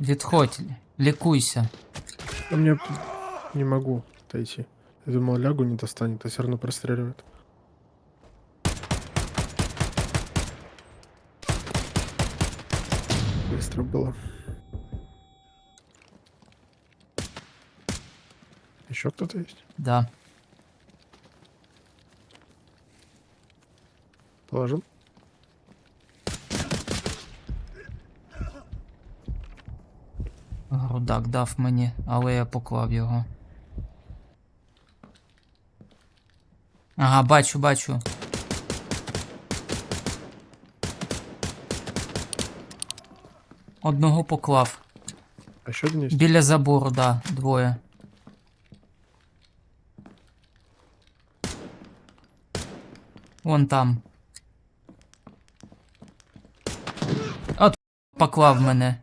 Відходь, лікуйся. А мне не могу отойти. Я думал, лягу не достанет, а все равно простреливает. Быстро было. Еще кто-то есть? Да. Положил? Грудак дав мені, але я поклав його. Ага, бачу, бачу. Одного поклав. А еще один? Біля забору, да, двоє. Вон там. От поклав мене.